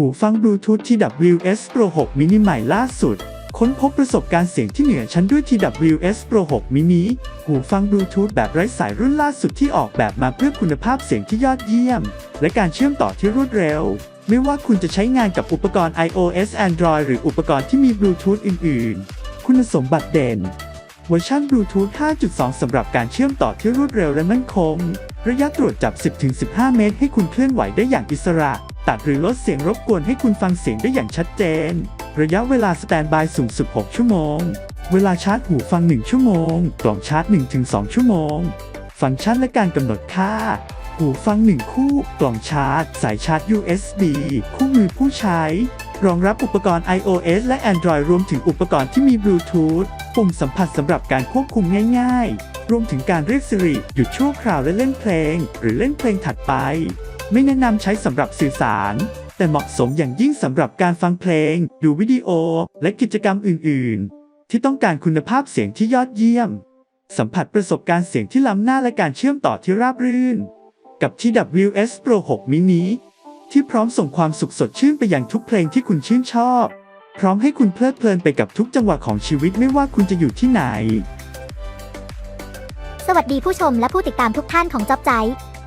หูฟังบลูทูธ TWS Pro 6 mini ใหม่ล่าสุด ค้นพบประสบการณ์เสียงที่เหนือชั้นด้วย TWS Pro 6 mini หูฟังบลูทูธแบบไร้สายรุ่นล่าสุดที่ออกแบบมาเพื่อคุณภาพเสียงที่ยอดเยี่ยม และการเชื่อมต่อที่รวดเร็ว ไม่ว่าคุณจะใช้งานกับอุปกรณ์ iOS Android หรืออุปกรณ์ที่มีบลูทูธอื่น ๆ คุณสมบัติเด่นเวอร์ชันบลูทูธ 5.2 สำหรับการเชื่อมต่อที่รวดเร็วและมั่นคง ระยะตรวจจับ 10-15 เมตร ให้คุณเคลื่อนไหวได้อย่างอิสระ ตัดหรือลดเสียงรบกวนให้คุณฟังเสียงได้อย่างชัดเจน ระยะเวลาสแตนบายสูงสุด 6 ชั่วโมง เวลาชาร์จหูฟัง 1 ชั่วโมง กล่องชาร์จ 1-2 ชั่วโมง ฟังก์ชันและการกำหนดค่า หูฟัง 1 คู่ กล่องชาร์จ สายชาร์จ USB คู่มือผู้ใช้ รองรับอุปกรณ์ iOS และ Android รวมถึงอุปกรณ์ที่มีบลูทูธ ปุ่มสัมผัสสำหรับการควบคุมง่าย ๆ รวมถึงการเรียก Siri หยุดชั่วคราวและเล่นเพลง หรือเล่นเพลงถัดไป ไม่แนะนำใช้สำหรับสื่อสาร แต่เหมาะสมอย่างยิ่งสำหรับการฟังเพลง ดูวิดีโอ และกิจกรรมอื่น ๆ ที่ต้องการคุณภาพเสียงที่ยอดเยี่ยม สัมผัสประสบการณ์เสียงที่ล้ำหน้าและการเชื่อมต่อที่ราบรื่น กับ TWS Pro 6 mini ที่พร้อมส่งความสุขสดชื่นไปยังทุกเพลงที่คุณชื่นชอบ พร้อมให้คุณเพลิดเพลินไปกับทุกจังหวะของชีวิตไม่ว่าคุณจะอยู่ที่ไหน สวัสดีผู้ชมและผู้ติดตามทุกท่านของจอบใจ